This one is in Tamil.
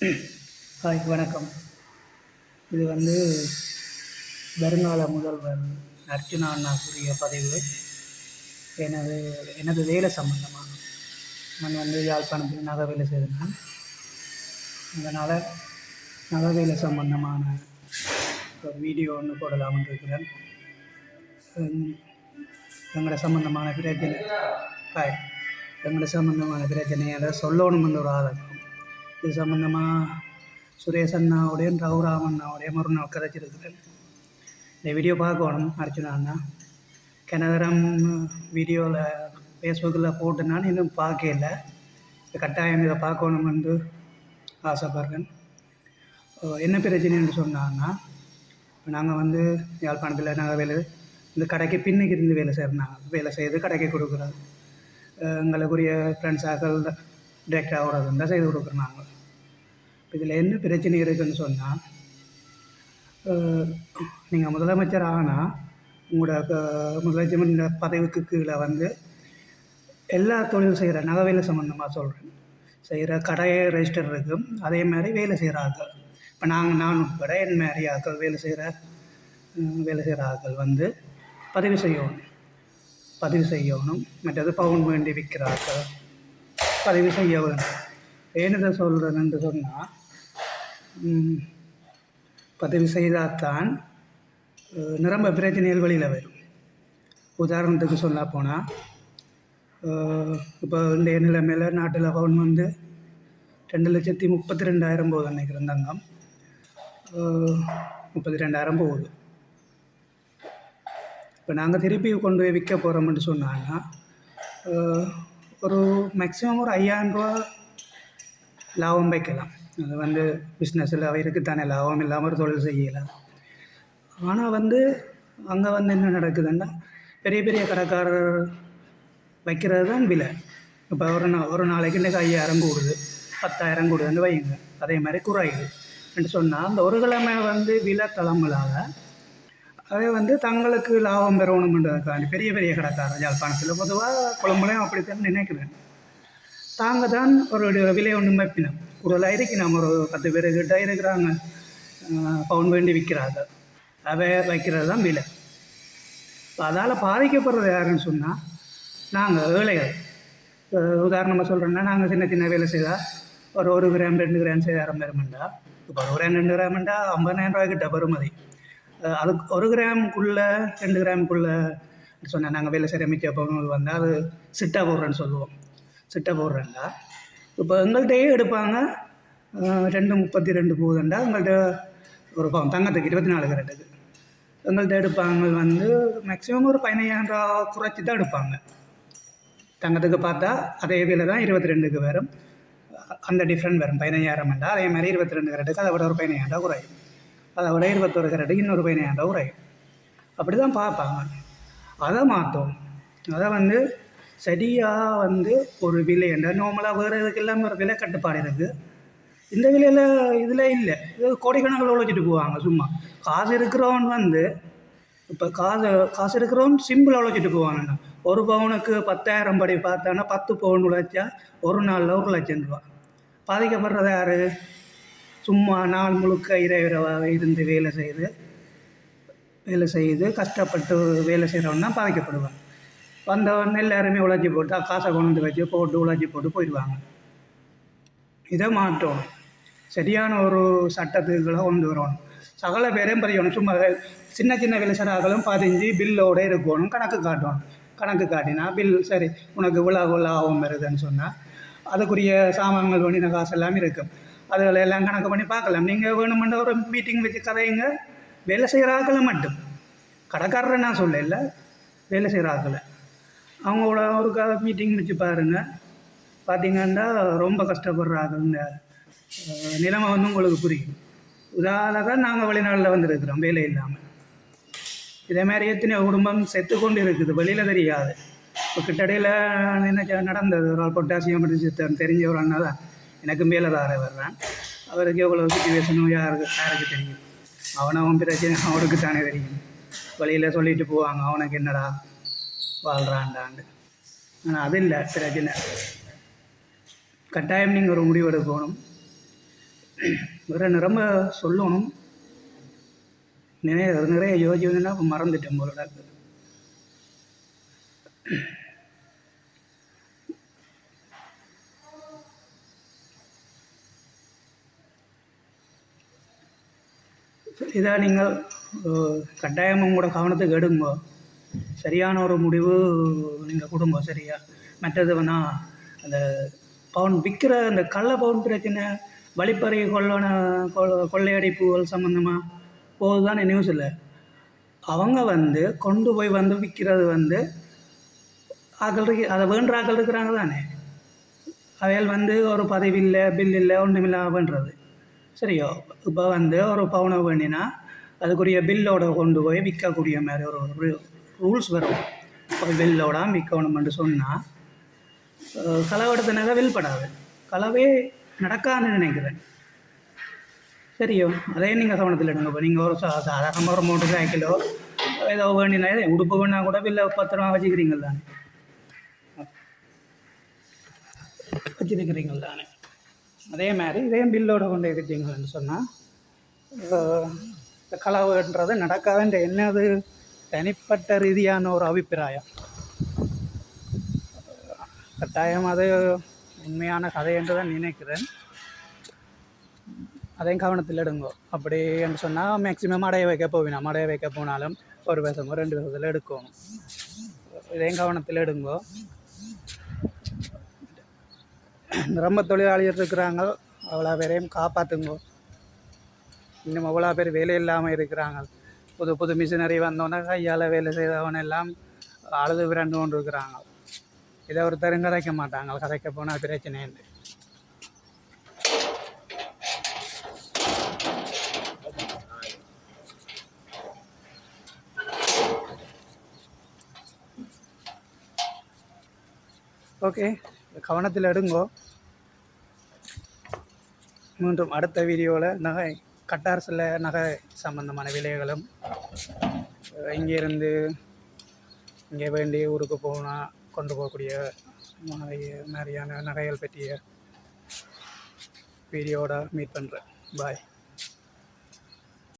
ஹாய் வணக்கம். இது வந்து வருங்கால முதல்வர் அர்ஜுனா அண்ணாக்குரிய பதிவு. எனது எனது வேலை சம்பந்தமாக. நான் வந்து யாழ்ப்பாணத்தில் நகை வேலை செய்தேன். அதனால் நகை வேலை சம்பந்தமான ஒரு வீடியோ ஒன்று போடலாம்னு இருக்கிறேன். எங்களை சம்பந்தமான பிரச்சனை ஹாய் எங்களை சம்பந்தமான பிரச்சனையை சொல்லணும்னு ஒரு ஆதங்கம். இது சம்மந்தமாக சுரேஷ் அண்ணாவோடையும் ரகுராம் அண்ணாவோடையும் மறுநாள் கதைச்சிருக்கிறேன் இந்த வீடியோ பார்க்கணும் அர்ச்சனா அண்ணா. கிணதரம் வீடியோவில் ஃபேஸ்புக்கில் போட்டு நான் இன்னும் பார்க்கல இது கட்டாயம் இதை பார்க்கணுமென்று ஆசைப்படுறேன். என்ன என்ன பிரச்சனைன்னு சொன்னாங்கன்னா இப்போ நாங்கள் வந்து யாழ்ப்பாணத்தில் நாங்கள் வேலை இந்த கடைக்கு பின்னுக்கு இருந்து வேலை செய்கிறோம் வேலை செய்து கடைக்கு கொடுக்குறோம் எங்களுக்குரிய ஃப்ரெண்ட்ஸாக்கள் டேரெக்டாக ஆகிறது தான் செய்து கொடுக்குறாங்க இதில் என்ன பிரச்சனை இருக்குன்னு சொன்னால் நீங்கள் முதலமைச்சர் ஆனால் உங்களோட முதலமைச்சர் பதவிக்கு கீழே வந்து எல்லா தொழில் செய்கிற நகை வேலை சம்மந்தமாக சொல்கிறேன் செய்கிற கடையை ரெஜிஸ்டர் இருக்கும். அதே மாதிரி வேலை செய்கிற ஆட்கள். இப்போ நாங்கள் நான் உட்பட என் மாதிரி ஆட்கள் வேலை செய்கிற வேலை செய்கிற ஆட்கள் வந்து பதிவு செய்யணும். பதிவு செய்யணும். மற்றது பவுன் வேண்டி விற்கிற ஆட்கள். பதிவு செய்ய வேணும் ஏனதை சொல்கிறேன்னு சொன்னால் பதிவு செய்தால்தான் நிரம்ப பிரச்சனைகள் வெளியில் வரும். உதாரணத்துக்கு சொல்ல போனால் இப்போ இந்த நிலைமையில் நாட்டில் பவுன் வந்து ரெண்டு லட்சத்தி முப்பத்தி ரெண்டாயிரம் போகுது நினைக்கிறேன் தங்கம் முப்பத்தி ரெண்டாயிரம் போகுது. இப்போ நாங்கள் திருப்பி கொண்டு போய் விற்க போகிறோம்னு சொன்னாங்கன்னா ஒரு மேக்ஸிமம் ஒரு ஐயாயிரம் ரூபா லாபம் வைக்கலாம். அது வந்து பிஸ்னஸில் அவருக்கு தானே லாபம் இல்லாமல் ஒரு தொழில் செய்யலாம் ஆனால் வந்து அங்கே வந்து என்ன நடக்குதுன்னா பெரிய பெரிய கடைக்காரர் வைக்கிறது தான் விலை. இப்போ ஒரு நா ஒரு நாளைக்கு இன்றைக்கு ஐயாயிரம் கூடுது. பத்தாயிரம் கூடுதுன்னு வைங்க அதே மாதிரி குறையுது. என்று சொன்னால் அந்த ஒரு கிழமை வந்து விலை தளங்களால் அதே வந்து தங்களுக்கு லாபம் பெறணுமென்றதுக்காண்டி பெரிய பெரிய கடைக்காரர் யாழ்ப்பாணத்தில் பொதுவாக குழம்புலையும் அப்படித்தான் நினைக்கிறேன். தாங்க தான் ஒரு விலை ஒன்று வைப்பினோம். குரலாக இருக்கணும் ஒரு பத்து பேர் கிட்ட இருக்கிறாங்க. பவுன் வேண்டி விற்கிறாங்க அவை வைக்கிறது தான் விலை. அதால் பாதிக்கப்படுறது யாருன்னு சொன்னால் நாங்கள் ஏழைகள். உதாரணமாக சொல்கிறோன்னா நாங்கள் சின்ன சின்ன வேலை செய்தால் ஒரு ஒரு கிராம் ரெண்டு கிராம் செய்தாரம் பெருமெண்டா இப்போ ஒரு கிராம் ரெண்டு கிராம்ண்டா ஐம்பதாயிரம் ரூபாய்க்கிட்ட பெறுமதி. அதுக்கு ஒரு கிராமுக்குள்ளே ரெண்டு கிராமுக்குள்ளே சொன்னேன் நாங்கள் வேலை செய்கிற மிச்ச பவுன்கள் வந்தால் அது சிட்டா போடுறேன்னு சொல்லுவோம். சிட்டா போடுறேன்டா. இப்போ எங்கள்கிட்டயே எடுப்பாங்க? ரெண்டு முப்பத்தி ரெண்டு போகுதுண்டா எங்கள்கிட்ட ஒரு பவுன் தங்கத்துக்கு இருபத்தி நாலு கரெக்டுக்கு எங்கள்கிட்ட எடுப்பாங்க வந்து மேக்ஸிமம் ஒரு பதினையாயிரம் ரூபா குறைச்சி தான் எடுப்பாங்க. தங்கத்துக்கு பார்த்தா அதே விலை தான் இருபத்தி ரெண்டுக்கு வரும். அந்த டிஃப்ரெண்ட் வரும். பதினையாயிரம் என்றால் அதே மாதிரி இருபத்தி ரெண்டு கரெக்டுக்கு அதை விட ஒரு பதினையாயிரம் ரூபா குறையும். அதை விட இருபத்தொரு கரெக்டுக்கு இன்னொரு பதினையாயிரம் ரூபா அப்படி தான் பார்ப்பாங்க. அதை மாற்றும் அதை வந்து சரியாக வந்து ஒரு விலை என்ற நார்மலாக வேறு இதுக்கு ஒரு விலை கட்டுப்பாடு இருக்குது இந்த விலையில் இதில் இல்லை. இது கோடிக்கணக்கில் உழைச்சிட்டு போவாங்க சும்மா. காசு இருக்கிறவன் வந்து இப்போ காசு காசு இருக்கிறவன் சிம்பிள் உழைச்சிட்டு போவானுங்க. ஒரு பவுனுக்கு பத்தாயிரம் படி பார்த்தானா பத்து பவுன் உழைச்சா ஒரு நாளில் ஒரு லட்சம் ரூபா. பாதிக்கப்படுறது யார்? சும்மா நாள் முழுக்க இரவிரவாக இருந்து வேலை செய்து வேலை செய்து கஷ்டப்பட்டு வேலை செய்கிறவன்னா பாதிக்கப்படுவாங்க. பாதிக்கப்படுவான் வந்தவன் எல்லாருமே உழைச்சி போட்டு காசை கொண்டு வந்து வச்சு போட்டு உழைச்சி போட்டு போயிடுவாங்க. இதை மாற்றணும். சரியான ஒரு சட்டத்துக்களை கொண்டு வரணும். சகல பேரையும் பதியணும் சும்மா சின்ன சின்ன விளைச்சலாக்களும் பதிஞ்சு பில்லோட இருக்கணும். கணக்கு காட்டணும். கணக்கு காட்டினா பில் சரி உனக்கு இவ்வளோ இவ்வளோ ஆகும் வருதுன்னு சொன்னால் அதுக்குரிய சாமான்கள் வேண்டின காசு எல்லாமே இருக்கும். அதுகளை எல்லாம் கணக்கு பண்ணி பார்க்கலாம். நீங்கள் வேணுமென்ற ஒரு மீட்டிங் வச்சு கதையுங்க வேலை செய்கிற ஆக்களை மட்டும். கடைக்காரரை நான் சொல்லல. வேலை செய்கிற ஆக்களை அவங்களோட ஒரு க மீட்டிங் வச்சு பாருங்கள் பார்த்தீங்கன்னா ரொம்ப கஷ்டப்படுறாங்க இந்த நிலைமை வந்து உங்களுக்கு புரியும். இதால் தான் நாங்கள் வெளிநாட்டில் வந்துருக்கிறோம் வேலை இல்லாமல் இதே மாதிரி எத்தனையோ குடும்பம் செத்து கொண்டு இருக்குது வெளியில் தெரியாது. இப்போ கிட்டடையில் என்ன நடந்தது. ஒரு ஆள் பொட்டாசியம் செத்து தெரிஞ்ச ஒரு அண்ணா தான். எனக்கு மேலதார வர்றான். அவருக்கு எவ்வளோ சுச்சுவேஷனும் யாருக்கு யாருக்கு தெரியும்? அவனை அவன் பிரச்சனை அவனுக்கு தானே தெரியும். வழியில் சொல்லிட்டு போவாங்க அவனுக்கு என்னடா வாழ்கிறான்டாண்டு ஆனால் அது இல்லை பிரச்சனை. கட்டாயம் நீங்கள் ஒரு முடிவு எடுக்கணும் வேறு நிரம்ப சொல்லணும். நிறைய நிறைய யோசிச்சுன்னா மறந்துட்டேன் போல இதை நீங்கள் அஹ், கட்டாயம் உங்களோட கவனத்துக்கு எடுங்கோ சரியான ஒரு முடிவு நீங்கள் கொடுங்க சரியா? மற்றது வேணா அந்த பவுன் விற்கிற அந்த கள்ள பவுன் பிரச்சனை வழிப்பறி கொள்ளன கொ- கொள்ளையடிப்புகள் சம்மந்தமாக போகுது தானே நியூஸில் அவங்க வந்து கொண்டு போய் வந்து விற்கிறது வந்து ஆக்கள் இருக்கு அதை வேண்டுற ஆக்கள் இருக்கிறாங்க தானே? அவையால் வந்து ஒரு பதவி இல்லை பில் இல்லை ஒன்றுமில்லை பண்ணுறது சரியோ? இப்போ வந்து ஒரு பவுனை வேண்டினா அதுக்குரிய பில்லோட கொண்டு போய் விற்கக்கூடிய மாதிரி ஒரு ரூல்ஸ் வரும். ஒரு பில்லோட விற்கணும்னு சொன்னால் களவெடுத்தனாக வில்படாது களவே நடக்காதுன்னு நினைக்கிறேன். சரியோ? அதே நீங்கள் கவனத்தில் எடுங்க. இப்போ நீங்கள் ஒரு சா சாதாரணமாக ஒரு மோட்டர் சைக்கிளோ ஏதோ வேண்டினா உடுப்பு வேணா கூட பில்லை பத்திரமா வச்சுக்கிறீங்கள் தானே வச்சுருக்கிறீங்கள் தானே அதே மாதிரி இதே பில்லோட கொண்டு எடுத்தீங்கன்னு சொன்னால் இந்த களவுன்றது நடக்காதுன்ற என்னது? தனிப்பட்ட ரீதியான ஒரு அபிப்பிராயம். கட்டாயம் அது உண்மையான கதை என்று தான் நினைக்கிறேன். அதையும் கவனத்தில் எடுங்கோ. அப்படி என்று சொன்னால் மேக்ஸிமம் அடைய வைக்க போவினோம். அடைய வைக்க போனாலும் ஒரு வருஷமோ ரெண்டு வருஷத்தில் எடுக்கணும் இதையும் கவனத்தில் எடுங்கோ. ரொம்ப தொழிலாளிகள் இருக்கிறாங்க. அவ்வளோ பேரையும் காப்பாற்றுங்கோ இன்னும் அவ்வளோ பேர் வேலை இல்லாமல் இருக்கிறாங்க. புது புது மிஷினரி வந்தோன்னே கையால் வேலை செய்தவன் எல்லாம் அழுது விரண்டு கொண்டு இருக்கிறாங்க இதை ஒருத்தரும் கதைக்க மாட்டாங்க. கதைக்க போனால் பிரச்சனை உண்டு ஓகே கவனத்தில் எடுங்கோ. மீண்டும் அடுத்த வீடியோவில் நகை கட்டாரசில் நகை சம்பந்தமான விலைகளும் இங்கேருந்து இங்கே வேண்டி ஊருக்கு போனால் கொண்டு போகக்கூடிய மாதிரி- மாதிரியான நகைகள் பற்றிய வீடியோவோட மீட் பண்ணுறேன் பாய்